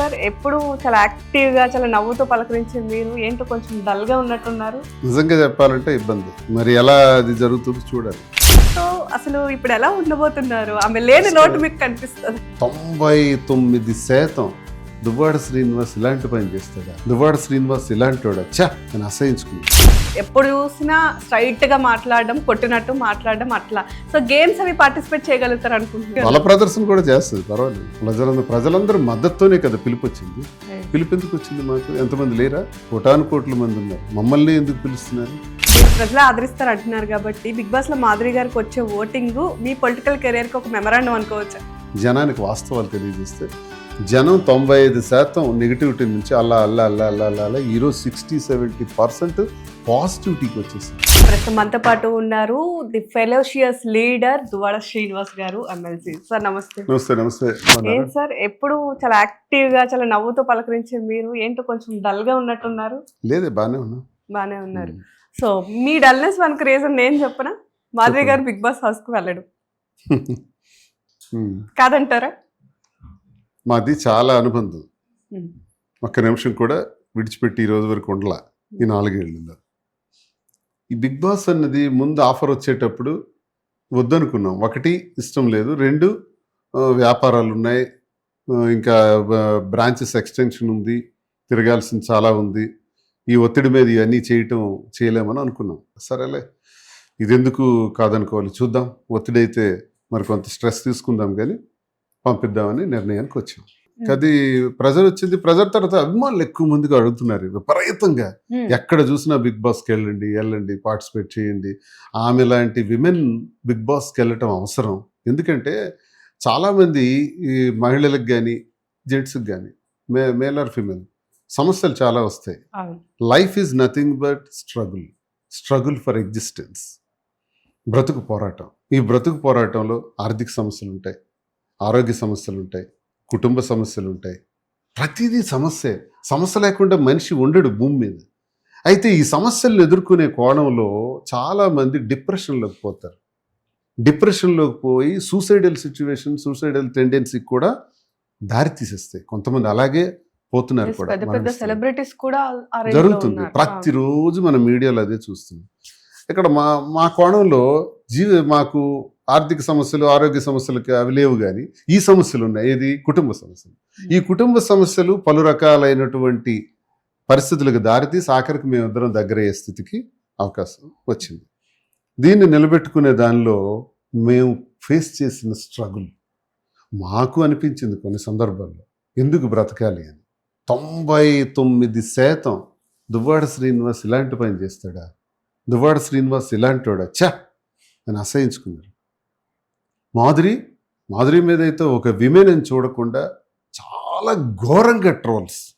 Sir ఎప్పుడు చాలా యాక్టివ్గా చాలా నవ్వుతో పలకరించే మీరు ఏంటో కొంచెం డల్గా ఉన్నట్టున్నారు? నిజంగా చెప్పాలంటే ఇబ్బంది. మరి ఎలా అది జరుగుతుందో చూడాలి. సో అసలు ఇప్పుడు ఎలా ఉండబోతున్నారు? ఆమె లేని లోటు మీకు కనిపిస్తుంది. తొంభై తొమ్మిది శాతం దువ్వాడ శ్రీనివాస్ ఇలాంటి పని చేస్తాడా? దువ్వాడ శ్రీనివాస్ ఇలాంటి వాడా? చా నేను అసహించుకున్నాను ఎప్పుడు చూసినా స్ట్రైట్గా మాట్లాడడం కొట్టినట్టు మాట్లాడడం అట్లా. సో గేమ్స్ అవి పార్టిసిపేట్ చేయగలుగుతారు అనుకుంటున్నారు బల ప్రదర్శన కూడా చేస్తుంది పర్వాలేదు. ప్రజలందరూ ప్రజలందరూ మద్దతుతోనే కదా పిలుపు వచ్చింది పిలుపు ఎందుకు వచ్చింది మాకు? ఎంతమంది లేరా? కోటాను కోట్ల మంది ఉన్నారు. మమ్మల్ని ఎందుకు పిలుస్తున్నారు? ప్రజలు ఆదరిస్తారు అంటున్నారు కాబట్టి బిగ్ బాస్లో మాధురి గారికి వచ్చే ఓటింగ్ మీ పొలిటికల్ కెరీర్కి ఒక మెమరాండం అనుకోవచ్చు? జనానికి వాస్తవాలు తెలియజేస్తే జనం తొంభై ఐదు శాతం నెగిటివిటీ నుంచి అల్లా అల్లా అల్లా అల్లా అల్లా అల్లా ఈరోజు సిక్స్టీ సెవెంటీ పర్సెంట్ పాజిటివిటీకి వచ్చేసింది. ప్రస్తుతం మనతో పాటు ఉన్నారు the ferocious leader Duvvada Srinivas గారు ఎమ్మెల్సీ. సార్ నమస్తే. నమస్తే నమస్తే. ఏం సార్ ఎప్పుడు చాలా యాక్టివ్గా చాలా నవ్వుతో పలకరించే మీరు? ఏంటో కొంచెం డల్గా ఉన్నట్టున్నారు. లేదే బాగానే ఉన్నా. బానే ఉన్నారు. సో మీ డల్నెస్ మనకు రీజన్ నేను చెప్పనా? మాధవి గారు బిగ్ బాస్ హౌస్కు వెళ్ళడు. కాదంటారా? మాది చాలా అనుబంధం. ఒక్క నిమిషం కూడా విడిచిపెట్టి ఈ రోజు వరకు ఉండలా ఈ నాలుగేళ్ళలో ఈ బిగ్ బాస్ అన్నది ముందు ఆఫర్ వచ్చేటప్పుడు వద్దనుకున్నాం. ఒకటి ఇష్టం లేదు. రెండు వ్యాపారాలు ఉన్నాయి. ఇంకా బ్రాంచెస్ ఎక్స్టెన్షన్ ఉంది. తిరగాల్సింది చాలా ఉంది. ఈ ఒత్తిడి మీద ఇవన్నీ చేయటం చేయలేమని అనుకున్నాం. సరేలే ఇదెందుకు కాదనుకోవాలి? చూద్దాం. ఒత్తిడి అయితే మరి కొంత స్ట్రెస్ తీసుకుందాం కానీ పంపిద్దామని నిర్ణయానికి వచ్చాం. అది ప్రజలు వచ్చింది. ప్రజల తర్వాత అభిమానులు ఎక్కువ మందిగా అడుగుతున్నారు విపరీతంగా ఎక్కడ చూసినా బిగ్ బాస్కి వెళ్ళండి వెళ్ళండి పార్టిసిపేట్ చేయండి. ఆమె లాంటి విమెన్ బిగ్ బాస్కి వెళ్ళటం అవసరం. ఎందుకంటే చాలామంది ఈ మహిళలకు కానీ జెంట్స్కి కానీ మే మేల్ ఆర్ ఫిమేల్ సమస్యలు చాలా వస్తాయి. Life is nothing but struggle. Struggle for existence. బ్రతుకు పోరాటం. ఈ బ్రతుకు పోరాటంలో ఆర్థిక సమస్యలు ఉంటాయి. ఆరోగ్య సమస్యలు ఉంటాయి కుటుంబ సమస్యలు ఉంటాయి ప్రతిదీ సమస్యే. సమస్య లేకుండా మనిషి ఉండడు భూమి మీద. అయితే ఈ సమస్యలను ఎదుర్కొనే కోణంలో చాలామంది డిప్రెషన్లోకి పోతారు. డిప్రెషన్లోకి పోయి సూసైడల్ సిచ్యువేషన్ సూసైడల్ టెండెన్సీకి కూడా దారి తీసేస్తాయి. కొంతమంది అలాగే పోతున్నారు కూడా జరుగుతుంది. ప్రతిరోజు మనం మీడియాలో అదే చూస్తున్నాం. ఇక్కడ మా మా కోణంలో జీవ మాకు ఆర్థిక సమస్యలు ఆరోగ్య సమస్యలకి అవి లేవు కానీ ఈ సమస్యలు ఉన్నాయి. ఏది? కుటుంబ సమస్యలు. ఈ కుటుంబ సమస్యలు పలు రకాలైనటువంటి పరిస్థితులకు దారితీసి ఆఖరికి మేమిద్దరం దగ్గరయ్యే స్థితికి అవకాశం వచ్చింది. దీన్ని నిలబెట్టుకునే దానిలో మేము ఫేస్ చేసిన స్ట్రగుల్ మాకు అనిపించింది కొన్ని సందర్భాల్లో. ఎందుకు బ్రతకాలి అని? తొంభై తొమ్మిది శాతం దువ్వాడ శ్రీనివాస్ ఇలాంటి పని చేస్తాడా? దువ్వాడ శ్రీనివాస్ ఇలాంటి వాడా అని అసహించుకున్నారు. మాధురి మాధురి మీద అయితే ఒక విమెన్ అని చూడకుండా చాలా ఘోరంగా ట్రోల్స్.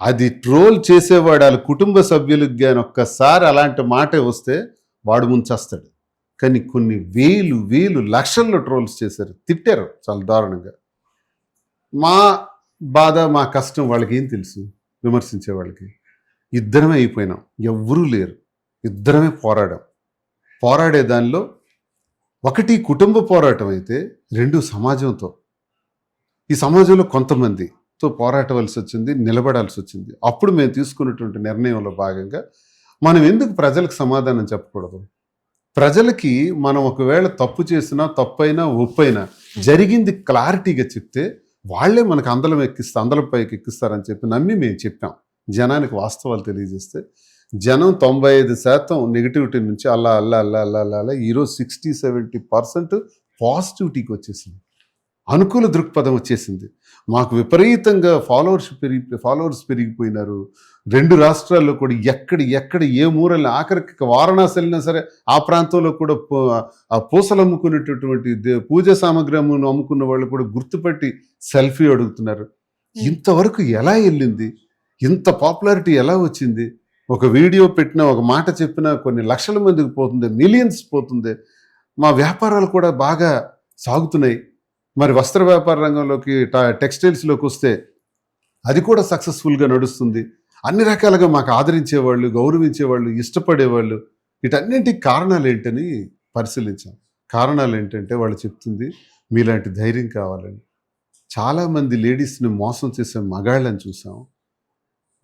అది ట్రోల్ చేసేవాడు వాళ్ళ కుటుంబ సభ్యులకు కానీ ఒక్కసారి అలాంటి మాట వస్తే వాడు ముంచేస్తాడు. కానీ కొన్ని వేలు వేలు లక్షల్లో ట్రోల్స్ చేశారు. తిట్టారు చాలా దారుణంగా. మా బాధ మా కష్టం వాళ్ళకి ఏం తెలుసు? విమర్శించే వాళ్ళకి. ఇద్దరమే అయిపోయినాం. ఎవ్వరూ లేరు. ఇద్దరమే పోరాడాం. పోరాడే దానిలో ఒకటి కుటుంబ పోరాటం అయితే రెండు సమాజంతో. ఈ సమాజంలో కొంతమందితో పోరాటవలసి వచ్చింది నిలబడాల్సి వచ్చింది. అప్పుడు మేము తీసుకున్నటువంటి నిర్ణయంలో భాగంగా మనం ఎందుకు ప్రజలకు సమాధానం చెప్పకూడదు? ప్రజలకి మనం ఒకవేళ తప్పు చేసినా తప్పైనా ఒప్పైనా జరిగింది క్లారిటీగా చెప్తే వాళ్ళే మనకు అందలం ఎక్కిస్తా అందలం పైకి ఎక్కిస్తారని చెప్పి నమ్మి మేము చెప్పాం. జనానికి వాస్తవాలు తెలియజేస్తే జనం తొంభై ఐదు శాతం నెగిటివిటీ నుంచి అల్లా అల్లా అల్లా అల్లా అల్లా అల్లా ఈరోజు సిక్స్టీ సెవెంటీ పర్సెంట్ పాజిటివిటీకి వచ్చేసింది. అనుకూల దృక్పథం వచ్చేసింది. మాకు విపరీతంగా ఫాలోవర్స్ పెరిగి ఫాలోవర్స్ పెరిగిపోయినారు. రెండు రాష్ట్రాల్లో కూడా ఎక్కడ ఎక్కడ ఏ మూరల్ని ఆఖరికి వారణాసి వెళ్ళినా సరే ఆ ప్రాంతంలో కూడా పూసలు అమ్ముకునేటటువంటి పూజ సామాగ్రి అమ్ము- అమ్ముకున్న వాళ్ళు కూడా గుర్తుపట్టి సెల్ఫీ అడుగుతున్నారు. ఇంతవరకు ఎలా వెళ్ళింది? ఇంత పాపులారిటీ ఎలా వచ్చింది? ఒక వీడియో పెట్టినా ఒక మాట చెప్పినా కొన్ని లక్షల మందికి పోతుంది మిలియన్స్ పోతుంది. మా వ్యాపారాలు కూడా బాగా సాగుతున్నాయి. మరి వస్త్ర వ్యాపార రంగంలోకి టెక్స్టైల్స్లోకి వస్తే అది కూడా సక్సెస్ఫుల్గా నడుస్తుంది. అన్ని రకాలుగా మాకు ఆదరించేవాళ్ళు గౌరవించేవాళ్ళు ఇష్టపడేవాళ్ళు వీటన్నింటికి కారణాలు ఏంటని పరిశీలించాం. కారణాలు ఏంటంటే వాళ్ళు చెప్తుంది మీలాంటి ధైర్యం కావాలని. చాలామంది లేడీస్ని మోసం చేసే మగాళ్ళని చూసాం.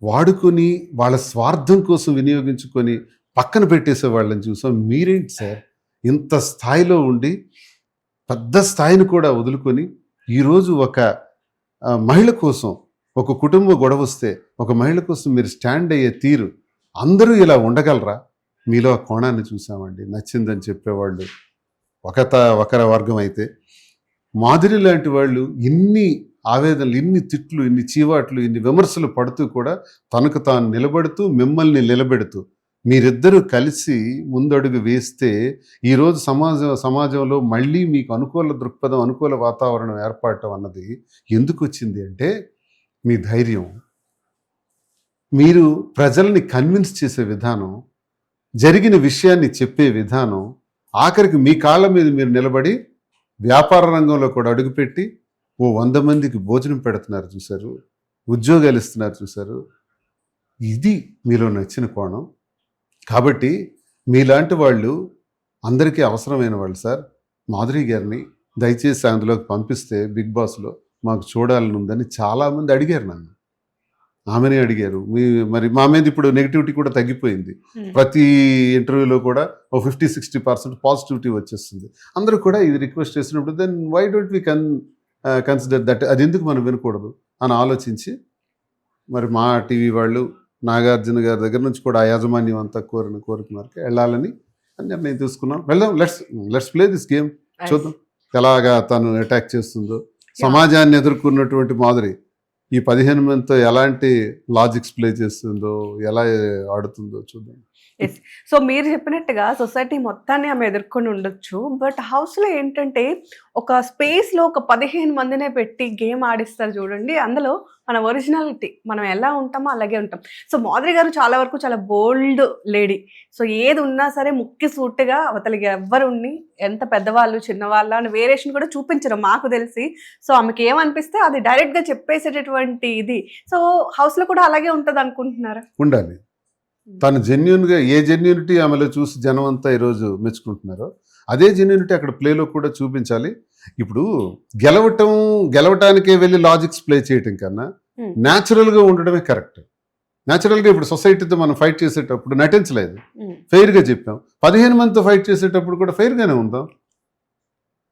వాడుకొని వాళ్ళ స్వార్థం కోసం వినియోగించుకొని పక్కన పెట్టేసే వాళ్ళని చూసాం. మీరేంటి సార్? ఇంత స్థాయిలో ఉండి పెద్ద స్థాయిని కూడా వదులుకొని ఈరోజు ఒక మహిళ కోసం ఒక కుటుంబ గొడవ వస్తే ఒక మహిళ కోసం మీరు స్టాండ్ అయ్యే తీరు అందరూ ఇలా ఉండగలరా? మీలో ఆ కోణాన్ని చూసామండి. నచ్చిందని చెప్పేవాళ్ళు. ఒక త- వర్గం అయితే మాధురి లాంటి వాళ్ళు ఇన్ని ఆవేదనలు ఇన్ని తిట్లు ఇన్ని చీవాట్లు ఇన్ని విమర్శలు పడుతూ కూడా తనకు తాను నిలబడుతూ మిమ్మల్ని నిలబెడుతూ మీరిద్దరూ కలిసి ముందడుగు వేస్తే ఈరోజు సమాజం సమాజంలో మళ్ళీ మీకు అనుకూల దృక్పథం అనుకూల వాతావరణం ఏర్పడటం అన్నది ఎందుకు వచ్చింది అంటే మీ ధైర్యం. మీరు ప్రజల్ని కన్విన్స్ చేసే విధానం జరిగిన విషయాన్ని చెప్పే విధానం ఆఖరికి మీ కాళ్ళ మీద మీరు నిలబడి వ్యాపార రంగంలో కూడా అడుగుపెట్టి ఓ వంద మందికి భోజనం పెడుతున్నారు చూశారు ఉద్యోగాలు ఇస్తున్నారు చూశారు. ఇది మీలో నచ్చిన కోణం. కాబట్టి మీలాంటి వాళ్ళు అందరికీ అవసరమైన వాళ్ళు సార్ మాధురి గారిని దయచేసి అందులోకి పంపిస్తే బిగ్ బాస్లో మాకు చూడాలని ఉందని చాలామంది అడిగారు నన్ను. ఆమెనే అడిగారు. మీ మరి మా మీద ఇప్పుడు నెగిటివిటీ కూడా తగ్గిపోయింది. ప్రతి ఇంటర్వ్యూలో కూడా ఓ ఫిఫ్టీ సిక్స్టీ పర్సెంట్ పాజిటివిటీ వచ్చేస్తుంది. అందరూ కూడా ఇది రిక్వెస్ట్ చేసినప్పుడు దెన్ వై డోంట్ వి కన్ కన్సిడర్ దట్ అది ఎందుకు మనం వినకూడదు అని ఆలోచించి మరి మా టీవీ వాళ్ళు నాగార్జున గారి దగ్గర నుంచి కూడా ఆ యాజమాన్యం అంతా కోరిన కోరిక మేరకు వెళ్ళాలని అని నిర్ణయం తీసుకున్నాం. వెళ్దాం let's let's play this game చూద్దాం. ఎలాగా తను అటాక్ చేస్తుందో. సమాజాన్ని ఎదుర్కొన్నటువంటి మాదిరి ఈ పదిహేను మందితో ఎలాంటి లాజిక్స్ ప్లే చేస్తుందో ఎలా ఆడుతుందో చూద్దాం. సో మీరు చెప్పినట్టుగా సొసైటీ మొత్తాన్ని ఆమె ఎదుర్కొని ఉండొచ్చు. బట్ హౌస్లో ఏంటంటే ఒక స్పేస్లో ఒక పదిహేను మందినే పెట్టి గేమ్ ఆడిస్తారు చూడండి. అందులో మన ఒరిజినాలిటీ మనం ఎలా ఉంటామో అలాగే ఉంటాం. సో మాధురి గారు చాలా వరకు చాలా బోల్డ్ లేడీ సో ఏది ఉన్నా సరే ముక్కి సూట్గా అవతలికి ఎవ్వరు ఉండి ఎంత పెద్దవాళ్ళు చిన్నవాళ్ళు అని వేరియేషన్ కూడా చూపించరు మాకు తెలిసి. సో ఆమెకి ఏమనిపిస్తే అది డైరెక్ట్గా చెప్పేసేటటువంటి ఇది. సో హౌస్లో కూడా అలాగే ఉంటుంది అనుకుంటున్నారా ఉండాలి. తను జెన్యున్గా ఏ జెన్యూనిటీ ఆమెలో చూసి జనం అంతా ఈరోజు మెచ్చుకుంటున్నారో అదే జెన్యూనిటీ అక్కడ ప్లేలో కూడా చూపించాలి. ఇప్పుడు గెలవటం గెలవటానికే వెళ్ళి లాజిక్స్ ప్లే చేయటం కన్నా Hmm. న్యాచురల్గా ఉండడమే కరెక్ట్ న్యాచురల్గా ఇప్పుడు సొసైటీతో మనం ఫైట్ చేసేటప్పుడు నటించలేదు. ఫెయిర్గా చెప్పాం. పదిహేను మందితో ఫైట్ చేసేటప్పుడు కూడా ఫెయిర్గానే ఉందాం.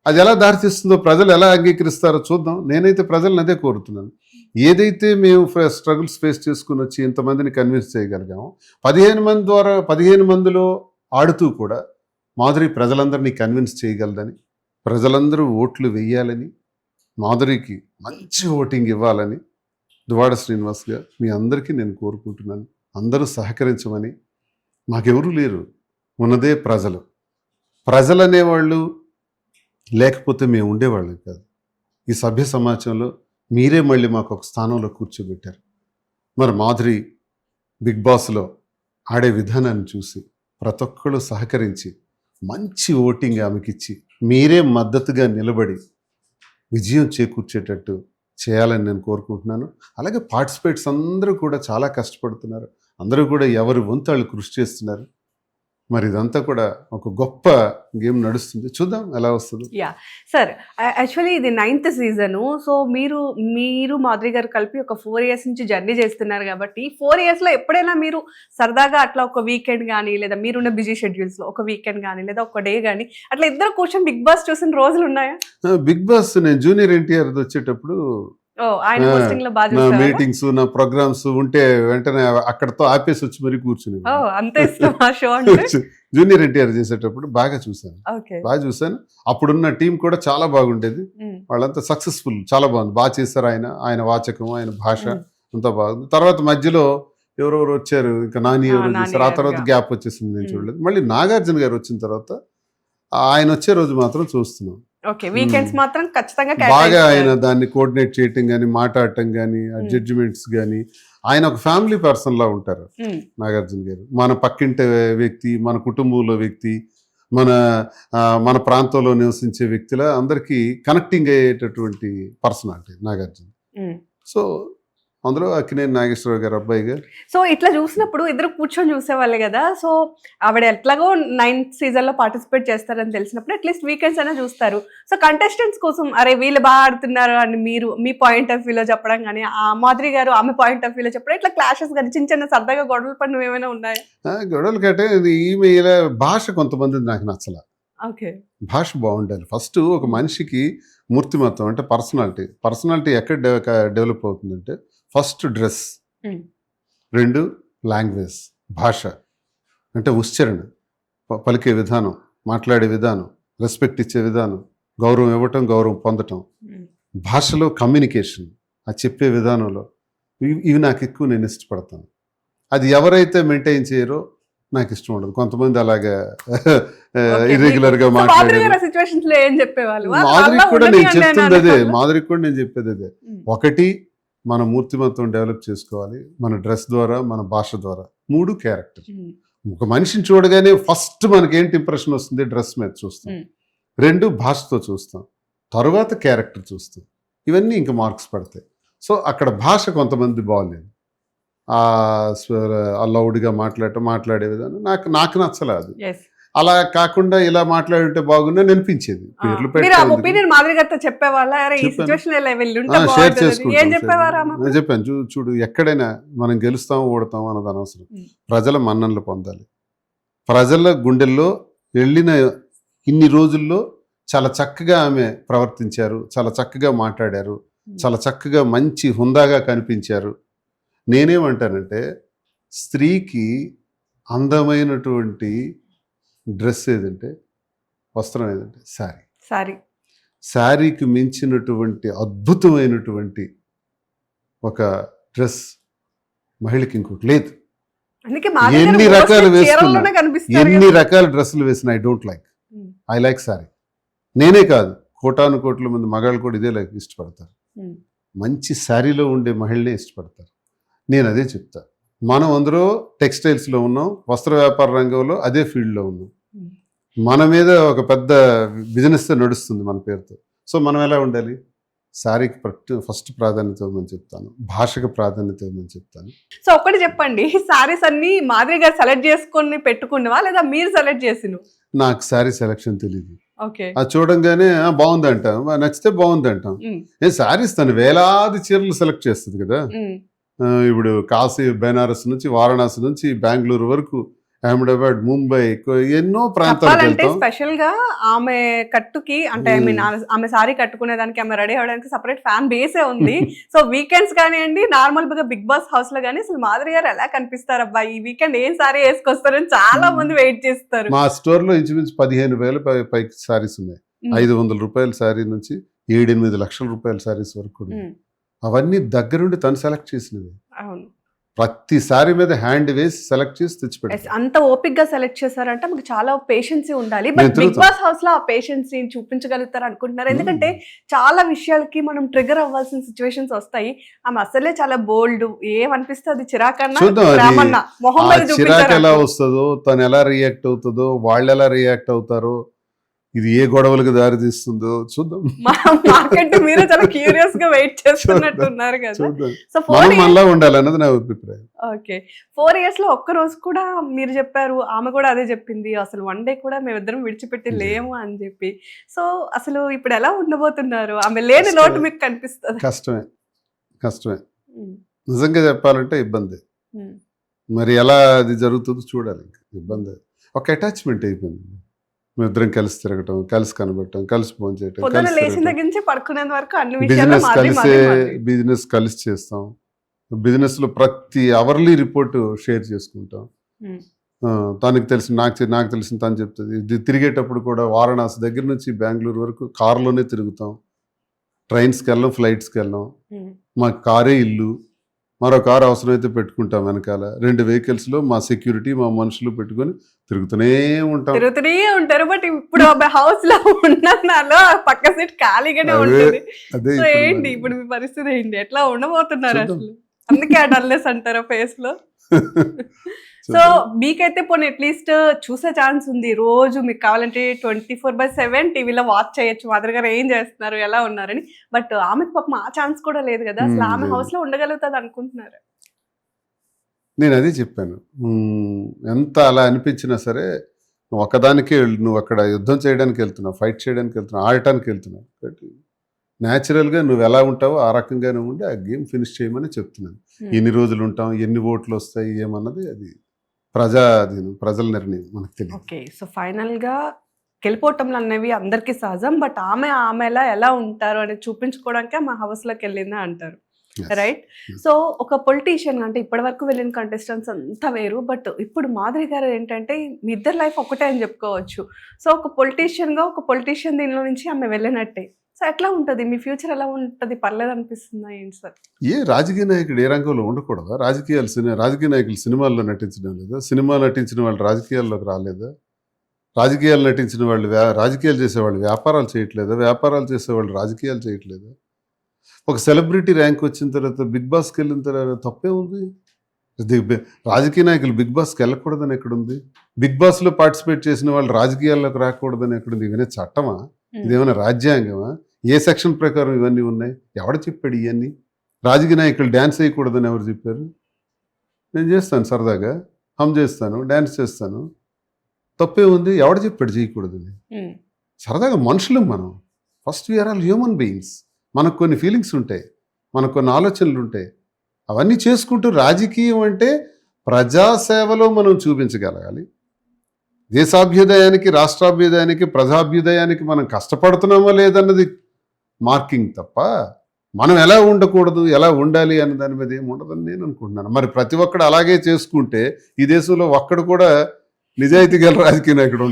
అది ఎలా దారితీస్తుందో ప్రజలు ఎలా అంగీకరిస్తారో చూద్దాం. నేనైతే ప్రజలను అదే కోరుతున్నాను. ఏదైతే మేము స్ట్రగుల్స్ ఫేస్ చేసుకుని వచ్చి ఇంతమందిని కన్విన్స్ చేయగలిగామో పదిహేను మంది ద్వారా పదిహేను మందిలో ఆడుతూ కూడా మాధురి ప్రజలందరినీ కన్విన్స్ చేయగలదని ప్రజలందరూ ఓట్లు వేయాలని మాధురికి మంచి ఓటింగ్ ఇవ్వాలని దువాడ శ్రీనివాస్ గారు మీ అందరికీ నేను కోరుకుంటున్నాను. అందరూ సహకరించమని మాకెవరూ లేరు. ఉన్నదే ప్రజలు. ప్రజలు అనేవాళ్ళు లేకపోతే మేము ఉండేవాళ్ళం కాదు. ఈ సభ్య సమాజంలో మీరే మళ్ళీ మాకు ఒక స్థానంలో కూర్చోబెట్టారు. మరి మాధురి బిగ్ బాస్లో ఆడే విధానాన్ని చూసి ప్రతి ఒక్కళ్ళు సహకరించి మంచి ఓటింగ్ ఆమెకిచ్చి మీరే మద్దతుగా నిలబడి విజయం చేకూర్చేటట్టు చేయాలని నేను కోరుకుంటున్నాను. అలాగే పార్టిసిపేట్స్ అందరూ కూడా చాలా కష్టపడుతున్నారు. అందరూ కూడా ఎవరి వంతు వాళ్ళు కృషి చేస్తున్నారు. మరి ఇదంతా కూడా ఒక గొప్ప గేమ్ నడుస్తుంది. చూద్దాం ఎలా వస్తుందో. సార్ యాక్చువల్లీ ఇది నైన్త్ సీజను. సో మీరు మీరు మాధురి గారు కలిపి ఒక ఫోర్ ఇయర్స్ నుంచి జర్నీ చేస్తున్నారు కాబట్టి ఫోర్ ఇయర్స్లో ఎప్పుడైనా మీరు సరదాగా అట్లా ఒక వీకెండ్ కానీ లేదా మీరున్న బిజీ షెడ్యూల్స్లో ఒక వీకెండ్ కానీ లేదా ఒక డే కానీ అట్లా ఇద్దరు కూర్చొని బిగ్ బాస్ చూసిన రోజులు ఉన్నాయా? బిగ్ బాస్ నేను జూనియర్ ఎన్టీఆర్ వచ్చేటప్పుడు నా? మీటింగ్స్ నా ప్రోగ్రామ్స్ ఉంటే వెంటనే అక్కడతో ఆపేసి వచ్చి మరీ కూర్చుని. జూనియర్ ఎన్టీఆర్ చేసేటప్పుడు బాగా చూశాను. ఓకే. బాగా చూశాను. అప్పుడున్న టీం కూడా చాలా బాగుండేది. వాళ్ళంతా సక్సెస్ఫుల్ చాలా బాగుంది. బాగా చేశారు ఆయన ఆయన వాచకం ఆయన భాష. అంతా బాగుంది. తర్వాత మధ్యలో ఎవరెవరు వచ్చారు? ఇంకా నాని ఎవరు చేశారు? ఆ తర్వాత. గ్యాప్ వచ్చేసింది నేను. చూడలేదు. మళ్ళీ నాగార్జున గారు వచ్చిన తర్వాత ఆయన వచ్చే రోజు మాత్రం చూస్తున్నాం. Okay weekends. మాత్రం ఖచ్చితంగా బాగా. ఆయన దాన్ని కోఆర్డినేట్ చేయటం కానీ మాట్లాడటం కానీ ఆ. జడ్జిమెంట్స్ కానీ ఆయన ఒక ఫ్యామిలీ పర్సన్ లా ఉంటారు నాగార్జున గారు మన పక్కింటి వ్యక్తి మన కుటుంబంలో వ్యక్తి మన మన ప్రాంతంలో నివసించే వ్యక్తిలా అందరికీ కనెక్టింగ్ అయ్యేటటువంటి పర్సనాలిటీ నాగార్జున. సో అందులో అక్కినేని నాగేశ్వరరావు గారు అబ్బాయి గారు. సో ఇట్లా చూసినప్పుడు ఇద్దరు కూర్చొని చూసేవాళ్ళే కదా. సో ఆవిడ ఎట్లాగో నైన్త్ సీజన్లో పార్టిసిపేట్ చేస్తారని తెలిసినప్పుడు అట్లీస్ట్ వీకెండ్స్ అయినా చూస్తారు. సో కంటెస్టెంట్స్ కోసం అరే వీళ్ళు బాగా ఆడుతున్నారు అని మీరు మీ పాయింట్ ఆఫ్ వ్యూలో చెప్పడం కానీ ఆ మాధురి గారు ఆమె పాయింట్ ఆఫ్ వ్యూలో చెప్పడం ఇట్లా క్లాషెస్ కానీ చిన్న చిన్న సరదాగా గొడవలు పడినవి ఏమైనా ఉన్నాయా? గొడవలు ఇది ఈమె ఇలా భాష కొంతమంది నాకు నచ్చల. ఓకే. భాష బాగుండాలి. ఫస్ట్ ఒక మనిషికి మూర్తిమత్వం అంటే పర్సనాలిటీ పర్సనాలిటీ ఎక్కడ డెవ- డెవలప్ అవుతుందంటే ఫస్ట్ డ్రెస్. రెండు లాంగ్వేజ్ భాష. అంటే ఉచ్చారణ పలికే విధానం మాట్లాడే విధానం రెస్పెక్ట్ ఇచ్చే విధానం గౌరవం ఇవ్వటం గౌరవం పొందటం. భాషలో కమ్యూనికేషన్ ఆ చెప్పే విధానంలో. ఇవి నాకు ఎక్కువ నేను ఇష్టపడతాను. అది ఎవరైతే మెయింటైన్ చేయరో నాకు ఇష్టం ఉండదు. కొంతమంది అలాగా ఇర్రెగ్యులర్గా మాట్లాడేది. మాదిరికి కూడా నేను చెప్తుంది అదే? మాదిరికి కూడా నేను చెప్పేది అదే. ఒకటి మన మూర్తిమత్వం డెవలప్ చేసుకోవాలి మన డ్రెస్ ద్వారా మన భాష ద్వారా. మూడు క్యారెక్టర్. ఒక మనిషిని చూడగానే ఫస్ట్ మనకి ఏంటి ఇంప్రెషన్ వస్తుంది? డ్రెస్ మీద చూస్తాం. రెండు భాషతో చూస్తాం. తర్వాత క్యారెక్టర్ చూస్తాం. ఇవన్నీ ఇంకా మార్క్స్ పడతాయి. సో అక్కడ భాష కొంతమంది బాగోలేదు లౌడ్గా మాట్లాడటం మాట్లాడే విధానం నాకు నాకు నచ్చలే అది Yes. అలా కాకుండా ఇలా మాట్లాడుంటే బాగుందని అనిపించేది. పేర్లు షేర్ బాగుంటుంది చేసుకుంటాం ఏం చెప్పేవారు ఆమె నేను చెప్పాను చూడు ఎక్కడైనా మనం గెలుస్తాం ఓడతాం అన్నది అనవసరం. ప్రజల మన్ననలు పొందాలి. ప్రజల గుండెల్లో వెళ్ళిన ఇన్ని రోజుల్లో చాలా చక్కగా ఆమె ప్రవర్తించారు చాలా చక్కగా మాట్లాడారు చాలా చక్కగా మంచి హుందాగా కనిపించారు. నేనేమంటానంటే స్త్రీకి అందమైనటువంటి డ్రెస్ ఏదంటే వస్త్రం ఏదంటే శారీ. సారీ శారీకి మించినటువంటి అద్భుతమైనటువంటి ఒక డ్రెస్ మహిళకి ఇంకోటి లేదు. ఎన్ని రకాలు వేసుకున్నా, ఎన్ని. రకాల డ్రెస్సులు వేసిన I don't like. I like sari. నేనే కాదు కోటాను కోట్ల మంది మగాళ్ళు కూడా ఇదే లైక్ ఇష్టపడతారు. ఉమ్. మంచి శారీలో ఉండే మహిళనే ఇష్టపడతారు. నేను అదే చెప్తా. మనం అందరూ టెక్స్టైల్స్లో ఉన్నాం వస్త్ర వ్యాపార రంగంలో అదే ఫీల్డ్లో ఉన్నాం. ఉమ్. మన మీద ఒక పెద్ద బిజినెస్ నడుస్తుంది మన పేరుతో. సో మనం ఎలా ఉండాలి? శారీకి ఫస్ట్ ప్రాధాన్యత ఇవ్వమని చెప్తాను. భాషకు ప్రాధాన్యత ఇవ్వమని చెప్తాను. సో ఒకటి చెప్పండి. సారీస్ అన్ని మాధురి గారు సెలెక్ట్ చేసుకొని పెట్టుకున్నవా? లేదా మీరు సెలెక్ట్ చేసిన నాకు శారీ సెలక్షన్ తెలియదు అది చూడంగానే "ఆ, బాగుంది అంటాం "ఆ, నచ్చితే బాగుంది అంటాం ఏ శారీస్ తను వేలాది చీరలు సెలెక్ట్ చేస్తుంది కదా. ఆ, ఇప్పుడు కాశీ బెనారస్ నుంచి వారణాసి నుంచి బెంగళూరు వరకు అహ్మదాబాద్ ముంబై ఎన్నో వెళ్తాం. స్పెషల్గా ఆమె కట్టుకి అంటే ఐ మీన్ ఆమె సారీ కట్టుకునే దానికి ఆమె రెడీ అవ్వడానికి సపరేట్ ఫ్యాన్ బేసే ఉంది. సో వీకెండ్స్ కానివ్వండి నార్మల్గా బిగ్ బాస్ హౌస్లో కానీ అసలు మాధురి గారు ఎలా కనిపిస్తారు అబ్బా? ఈ వీకెండ్ ఏం సారీ వేసుకొస్తారని చాలా. మంది వెయిట్ చేస్తారు. మా స్టోర్లో ఇంచుమించు పదిహేను వేల పైకి శారీస్ ఉన్నాయి. ఐదు వందల రూపాయల శారీ నుంచి ఏడెనిమిది లక్షల రూపాయల శారీస్ వరకు. అవన్నీ దగ్గరుండి తను సెలెక్ట్ చేసినవి. అవును. ప్రతి శారీ మీద హ్యాండ్ వేసి సెలెక్ట్ చేసి Yes, తెచ్చిపెట్టారు అంత ఓపిక్గా సెలెక్ట్ చేశారంటే మనకు చాలా పేషెన్సీ ఉండాలి. But big. బాస్ హౌస్లో ఆ పేషెన్సీ చూపించగలుగుతారు అనుకుంటున్నారు. ఎందుకంటే చాలా విషయాలకి మనం ట్రిగర్ అవ్వాల్సిన సిచ్యువేషన్స్ వస్తాయి. ఆమె అసలే చాలా బోల్డ్ ఏమనిపిస్తే అది చిరాకన్నా చిరాకు ఎలా వస్తుందో తను ఎలా రియాక్ట్ అవుతుందో వాళ్ళు ఎలా రియాక్ట్ అవుతారో ఇది ఏ గొడవలకు దారి తీస్తుందో చూద్దాం మీరు చాలా క్యూరియస్గా వెయిట్ కదా. సో ఫోర్ మనలా ఉండాలి అన్నది నా అభిప్రాయం. ఓకే ఫోర్ ఇయర్స్లో ఒక్క రోజు కూడా మీరు చెప్పారు ఆమె కూడా అదే చెప్పింది అసలు వన్ డే కూడా మేమిద్దరం విడిచిపెట్టి లేము అని చెప్పి. సో అసలు ఇప్పుడు ఎలా ఉండబోతున్నారు? ఆమె లేని. లోటు మీకు కనిపిస్తుంది? కష్టమే. కష్టమే. నిజంగా చెప్పాలంటే ఇబ్బంది. ఉమ్. మరి ఎలా అది జరుగుతుందో చూడాలి ఇంకా. ఇబ్బంది. ఒక అటాచ్మెంట్ అయిపోయింది. ఇద్దరం కలిసి తిరగటం కలిసి కనబడటం కలిసి ఫోన్ చేయటం పొద్దున కలిసి లేచిన తిరగటం. దగ్గర నుంచి పడుకునేంత వరకు అన్ని విషయాల్లో బిజినెస్ కలిసే. బిజినెస్ కలిసి చేస్తాం. బిజినెస్లో ప్రతి అవర్లీ రిపోర్ట్ షేర్ చేసుకుంటాం. తనకి తెలిసి నాకు నాకు తెలిసిన తను చెప్తుంది. ఇది తిరిగేటప్పుడు కూడా వారణాసి దగ్గర నుంచి బెంగళూరు వరకు కారులోనే తిరుగుతాం. ట్రైన్స్కి వెళ్ళాం ఫ్లైట్స్కి వెళ్ళాం. మా కారే ఇల్లు. మరో కారు అవసరమైతే పెట్టుకుంటాం వెనకాల. రెండు వెహికల్స్లో మా సెక్యూరిటీ మా మనుషులు పెట్టుకొని తిరుగుతూనే ఉంటాం. తిరుగుతూనే ఉంటారు. బట్ ఇప్పుడు హౌస్లో ఉన్ననాలో ఆ పక్క సీట్ ఖాళీగానే ఉంటుంది. సో ఏంటి. ఇప్పుడు మీ పరిస్థితి ఏంటి? ఎట్లా ఉండబోతున్నారు. అసలు? అందుకే ఆ డల్లెస్ అంటారా ఫేస్లో? సో మీకైతే పోనీ అట్లీస్ట్ చూసే ఛాన్స్ ఉంది. రోజు మీకు కావాలంటే ట్వంటీ ఫోర్ బై సెవెన్ టీవీలో వాచ్ చేయొచ్చు. మాదిరి గారు ఏం చేస్తున్నారు? ఎలా ఉన్నారని. బట్ ఆమెకు పాపం ఆ ఛాన్స్ కూడా లేదు కదా. అసలు Hmm, ఆమె. హౌస్లో ఉండగలుగుతుంది అనుకుంటున్నారు. నేను అదే చెప్పాను. ఉమ్, ఎంత అలా అనిపించినా సరే నువ్వు ఒకదానికే వెళ్ళు. నువ్వు అక్కడ యుద్ధం చేయడానికి వెళ్తున్నావు ఫైట్ చేయడానికి వెళ్తున్నావు ఆడటానికి వెళ్తున్నావు. కాబట్టి న్యాచురల్గా నువ్వు ఎలా ఉంటావో ఆ రకంగానే ఉండి ఆ గేమ్ ఫినిష్ చేయమని చెప్తున్నాను. Hmm. ఎన్ని రోజులు ఉంటాం? ఎన్ని ఓట్లు వస్తాయి? ఏమన్నది అది ప్రజా ప్రజల నిర్ణయం మనకు తెలియదు ఓకే సో ఫైనల్గా గెలిపోవటంలు అనేవి అందరికీ సహజం బట్ ఆమె ఆమెలా ఎలా ఉంటారు అనేది చూపించుకోవడానికే మా హౌస్లోకి వెళ్ళిందా అంటారు. రైట్. సో ఒక పొలిటీషియన్ అంటే ఇప్పటి వరకు వెళ్ళిన కంటెస్టెంట్స్ అంతా వేరు బట్ ఇప్పుడు మాధురి గారు ఏంటంటే మీ ఇద్దరు లైఫ్ ఒకటే అని చెప్పుకోవచ్చు సో ఒక పొలిటీషియన్గా ఒక పొలిటీషియన్ దీనిలో నుంచి ఆమె వెళ్ళినట్టే సో ఎట్లా ఉంటది? మీ ఫ్యూచర్ ఎలా ఉంటది? పర్లేదు అనిపిస్తుందా? ఏంటి సార్? ఏ రాజకీయ నాయకుడు ఏ రంగంలో ఉండకూడదా? రాజకీయాలు సినిమా రాజకీయ నాయకులు సినిమాల్లో నటించడం లేదా? సినిమా నటించిన వాళ్ళు రాజకీయాల్లోకి రాలేదా? రాజకీయాలు నటించిన వాళ్ళు వ్యా- రాజకీయాలు చేసేవాళ్ళు వ్యాపారాలు చేయట్లేదా? వ్యాపారాలు చేసేవాళ్ళు రాజకీయాలు చేయట్లేదా? ఒక సెలబ్రిటీ ర్యాంక్ వచ్చిన తర్వాత బిగ్ బాస్కి వెళ్ళిన తర్వాత తప్పే ఉంది. రాజకీయ నాయకులు బిగ్ బాస్కి వెళ్ళకూడదని ఎక్కడుంది? బిగ్ బాస్లో పార్టిసిపేట్ చేసిన వాళ్ళు రాజకీయాల్లోకి రాకూడదని ఎక్కడుంది? ఇవన్నీ చట్టమా? ఇదేమైనా రాజ్యాంగమా? ఏ సెక్షన్ ప్రకారం ఇవన్నీ ఉన్నాయి? ఎవడ చెప్పాడు ఇవన్నీ రాజకీయ నాయకులు డ్యాన్స్ వేయకూడదని ఎవరు చెప్పారు? నేను చేస్తాను సరదాగా. హమ్ చేస్తాను డ్యాన్స్ చేస్తాను. తప్పే ఉంది ఎవడ చెప్పాడు చేయకూడదని? సరదాగా మనుషులం మనం. ఫస్ట్ వీఆర్ ఆల్ హ్యూమన్ బీయింగ్స్ మనకు కొన్ని ఫీలింగ్స్ ఉంటాయి మనకు కొన్ని ఆలోచనలు ఉంటాయి. అవన్నీ చేసుకుంటూ రాజకీయం అంటే ప్రజాసేవలో మనం చూపించగలగాలి. దేశాభ్యుదయానికి రాష్ట్రాభ్యుదయానికి ప్రజాభ్యుదయానికి మనం కష్టపడుతున్నామా లేదన్నది మార్కింగ్ తప్ప మనం ఎలా ఉండకూడదు ఎలా ఉండాలి అన్న దాని మీద ఏమి ఉండదని నేను అనుకుంటున్నాను. మరి ప్రతి ఒక్కడు అలాగే చేసుకుంటే ఈ దేశంలో ఒక్కడు కూడా నిజాయితీ గల రాజకీయ నాయకుడు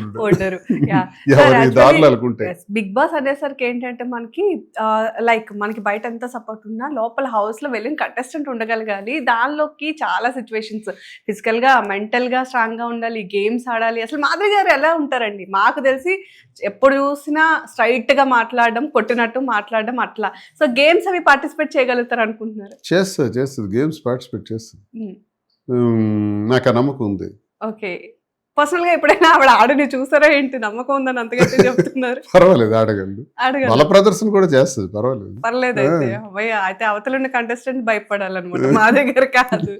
అనుకుంటే బిగ్ బాస్ అనేసరికి ఏంటంటే మనకి లైక్ మనకి బయట ఎంత సపోర్ట్ ఉన్నా లోపల హౌస్లో వెళ్ళిన కంటెస్టెంట్ ఉండగలగాలి. దానిలోకి చాలా సిచ్యువేషన్స్ ఫిజికల్గా మెంటల్గా స్ట్రాంగ్గా ఉండాలి. గేమ్స్ ఆడాలి. అసలు మాధవి గారు ఎలా ఉంటారండి? మాకు తెలిసి ఎప్పుడు చూసినా స్ట్రైట్గా మాట్లాడడం కొట్టినట్టు మాట్లాడడం అట్లా. సో గేమ్స్ అవి పార్టిసిపేట్ చేయగలుగుతారు అనుకుంటున్నారు? చేస్తుంది చేస్తుంది గేమ్స్ పార్టిసిపేట్ చేస్తుంది ఉమ్, నాకు ఆ నమ్మకం ఉంది. ఓకే పర్సనల్గా ఎప్పుడైనా ఆవిడ ఆడని చూసారా ఏంటి? నమ్మకం ఉందని అంతగైతే చెప్తున్నారు. పర్వాలేదు అడగండి. బల ప్రదర్శన కూడా చేస్తుంది పర్వాలేదు. పర్లేదు అయితే. అయితే అవతల కంటెస్టెంట్ భయపడాలన్నమాట. మా దగ్గర కాదు.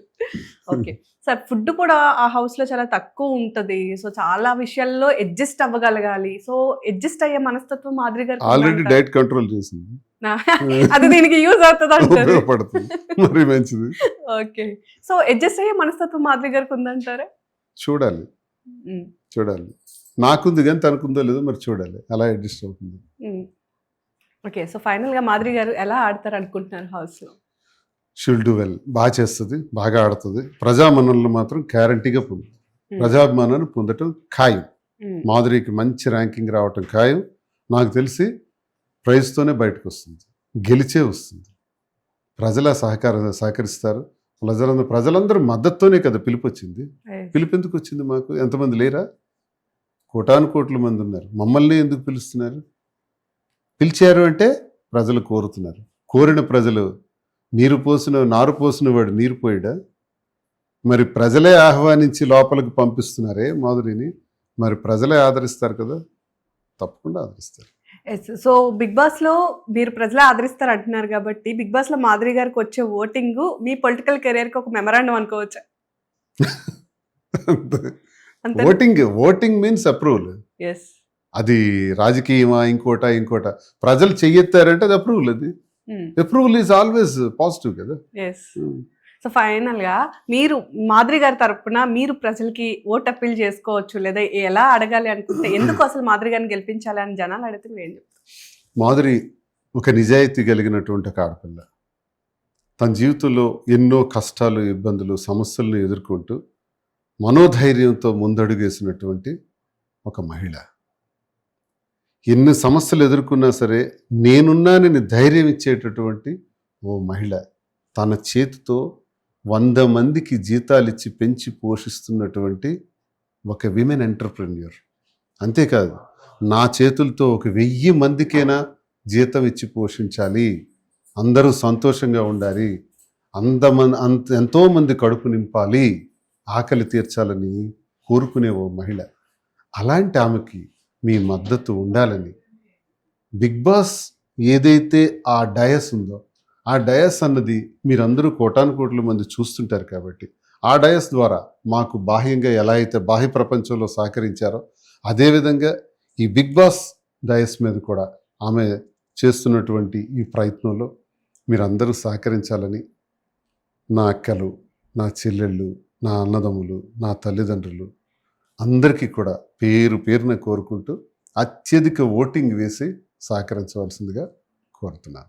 ఓకే. సార్ ఫుడ్ కూడా ఆ హౌస్లో చాలా తక్కువ ఉంటది. సో చాలా విషయాల్లో అడ్జస్ట్ అవ్వగలగాలి. సో అడ్జస్ట్ అయ్యే మనస్తత్వం మాదిరి గారు ఆల్రెడీ డైట్ కంట్రోల్ చేసింది. అది దీనికి యూజ్ అవుతుంది అంటారు. మరి మంచిది. ఓకే. సో అడ్జస్ట్ అయ్యే మనస్తత్వం మాదిరి గారికి ఉందంటారా చూడాలి. చూడాలి. నాకుంది కానీ తనకుందో లేదో మరి చూడాలి. అలా అడ్జస్ట్ అవుతుంది. ఓకే సో ఫైనల్గా మాదిరి గారు ఎలా ఆడతారు అనుకుంటున్నారు హౌస్లో షుల్ డూ వెల్. బాగా చేస్తుంది బాగా ఆడుతుంది. ప్రజామన్నలు మాత్రం గ్యారంటీగా పొందుతుంది ప్రజాభిమానాన్ని పొందటం ఖాయం. మాధురికి మంచి ర్యాంకింగ్ రావటం ఖాయం. నాకు తెలిసి ప్రైజ్తోనే బయటకు వస్తుంది గెలిచే వస్తుంది. ప్రజల సహకార సహకరిస్తారు. ప్రజలందరూ ప్రజలందరూ మద్దతుతోనే కదా పిలుపు వచ్చింది. పిలుపు ఎందుకు వచ్చింది మాకు? ఎంతమంది లేరా? కోటాను కోట్ల మంది ఉన్నారు. మమ్మల్ని ఎందుకు పిలుస్తున్నారు? పిలిచారు అంటే ప్రజలు కోరుతున్నారు. కోరిన ప్రజలు నీరు పోసిన నారు పోసిన వాడు నీరు పోయాడా? మరి ప్రజలే ఆహ్వానించి లోపలికి పంపిస్తున్నారే మాధురిని? మరి ప్రజలే ఆదరిస్తారు కదా? తప్పకుండా ఆదరిస్తారు. ఎస్ సో బిగ్ బాస్లో మీరు ప్రజలు ఆదరిస్తారు అంటున్నారు కాబట్టి బిగ్ బాస్లో మాధురి గారికి వచ్చే ఓటింగ్ మీ పొలిటికల్ కెరియర్కి ఒక మెమరాండం అనుకోవచ్చు? Voting voting means approval yes అది రాజకీయమా ఇంకోట ఇంకోట? ప్రజలు చెయ్యెత్తారంటే అది అప్రూవల్ అది. అప్రూవల్ ఈజ్ ఆల్వేస్ పాజిటివ్ కదా. ఎస్ సో ఫైనల్గా మీరు మాధురి గారి తరపున మీరు ప్రజలకి ఓట్ అప్పీల్ చేసుకోవచ్చు లేదా ఎలా అడగాలి అనుకుంటే ఎందుకు అసలు మాధురి గారిని గెలిపించాలి అని జనాలు అడిగితే మీరు ఏం చెప్తారు? మాధురి ఒక నిజాయితీ కలిగినటువంటి ఒక ఆడపిల్ల. తన జీవితంలో ఎన్నో కష్టాలు ఇబ్బందులు సమస్యలను ఎదుర్కొంటూ మనోధైర్యంతో ముందడుగేసినటువంటి ఒక మహిళ. ఎన్ని సమస్యలు ఎదుర్కొన్నా సరే నేనున్నానని ధైర్యం ఇచ్చేటటువంటి ఓ మహిళ తన చేతితో వంద మందికి జీతాలు ఇచ్చి పెంచి పోషిస్తున్నటువంటి ఒక విమెన్ ఎంటర్ప్రెన్యూర్. అంతేకాదు నా చేతులతో ఒక వెయ్యి మందికైనా జీతం ఇచ్చి పోషించాలి. అందరూ సంతోషంగా ఉండాలి. అందమంది అంత ఎంతోమంది కడుపు నింపాలి. ఆకలి తీర్చాలని కోరుకునే ఓ మహిళ. అలాంటి ఆమెకి మీ మద్దతు ఉండాలని. బిగ్ బాస్ ఏదైతే ఆ డయస్ ఉందో ఆ డయస్ అన్నది మీరందరూ కోటాను కోట్ల మంది చూస్తుంటారు కాబట్టి ఆ డయస్ ద్వారా మాకు బాహ్యంగా ఎలా అయితే బాహ్య ప్రపంచంలో సహకరించారో అదేవిధంగా ఈ బిగ్ బాస్ డయస్ మీద కూడా ఆమె చేస్తున్నటువంటి ఈ ప్రయత్నంలో మీరందరూ సహకరించాలని నా అక్కలు నా చెల్లెళ్ళు నా అన్నదమ్ములు నా తల్లిదండ్రులు అందరికీ కూడా పేరు పేరున కోరుకుంటూ అత్యధిక ఓటింగ్ వేసి సహకరించవలసిందిగా కోరుతున్నాను.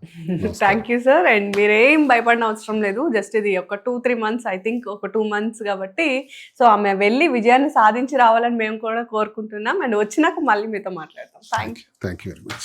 థ్యాంక్ యూ సార్ అండ్ మీరేం భయపడిన అవసరం లేదు. జస్ట్ ఇది ఒక two three months I think ఒక టూ మంత్స్ కాబట్టి సో ఆమె వెళ్ళి విజయాన్ని సాధించి రావాలని మేము కూడా కోరుకుంటున్నాం. అండ్ వచ్చినాక మళ్ళీ మీతో మాట్లాడతాం. Thank thank you very much